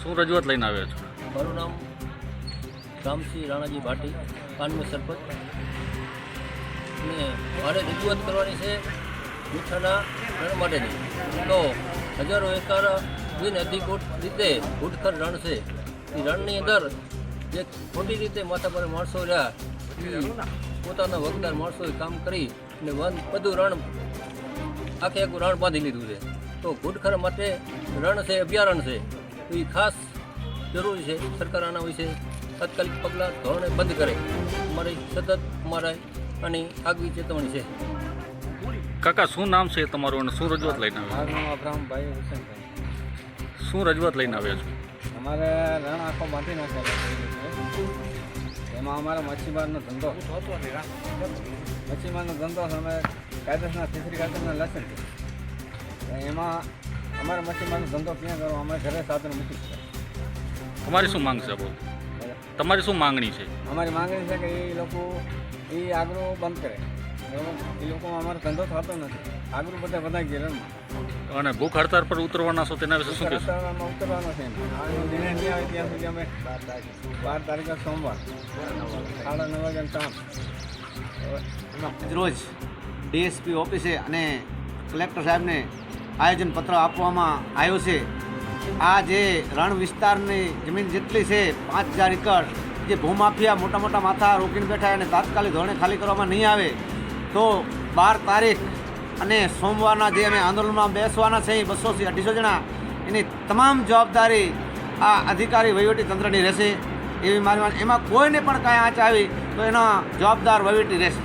શું રજૂઆત લઈને આવ્યા છો? મારું નામ રામસિંહ રાણાજી ભાટી, પાનમી સરપંચ. ને મારે રજૂઆત કરવાની છે મીઠાના રણ માટેની. તો હજારો એકર બિન અધિકૃત રીતે ભૂટખર રણ છે. એ રણની અંદર જે ખોટી રીતે માથા પર માણસો રહ્યા પોતાના વગદાર માણસોએ કામ કરી અને વન બધું રણ આખે એક રણ બાંધી લીધું છે. તો ઘૂડખર માટે રણ છે અભયારણ્ય છે. તો એ ખાસ જરૂરી છે સરકાર આના વિશે તાત્કાલિક પગલાં ધોરણે બંધ કરે. અમારી સતત અમારા અને આગવી ચેતવણી છે. કાકા શું નામ છે તમારું અને શું રજૂઆત લઈને આવ્યા મારું નામ અબ્રામભાઈ હુસેનભાઈ. શું રજૂઆત લઈને આવ્યા છો? અમારે રણ આખો બાંધી નાખ્યા છે. એમાં અમારો મચ્છીમારનો ધંધો. મચ્છીમારનો ધંધો અમે કાયદેસરના તીસરી કાયદેસરના લાયસન્સ એમાં અમારે મચ્છીમારનો ધંધો ક્યાં કરવો? અમારે ઘરે સાધન મૂકી છે તમારી શું માંગ છે બોલ? તમારી શું માંગણી છે? અમારી માંગણી છે કે એ લોકો એ આગળ બંધ કરે. એ લોકો અમારો ધંધો થતો નથી. આગળ બધા બધા ગેરણમાં અને ભૂખ હડતાળ પર ઉતરવાના છો તેના વિશે શું કહેશો? અમે સાડા નવ રોજ ડીએસપી ઓફિસે અને કલેક્ટર સાહેબને આયોજન પત્ર આપવામાં આવ્યો છે. આ જે રણ વિસ્તારની જમીન જેટલી છે, પાંચ હજાર એકર, જે ભૂમાફિયા મોટા મોટા માથા રોકીને બેઠા અને તાત્કાલિક ધોરણે ખાલી કરવામાં નહીં આવે, તો બાર તારીખ અને સોમવારના જે અમે આંદોલનમાં બેસવાના છે બસોથી અઢીસો જણા, એની તમામ જવાબદારી આ અધિકારી વહીવટી તંત્રની રહેશે, એવી મારી એમાં કોઈને પણ કાંઈ આંચ આવી, તો એનો જવાબદાર વહીવટી રહેશે.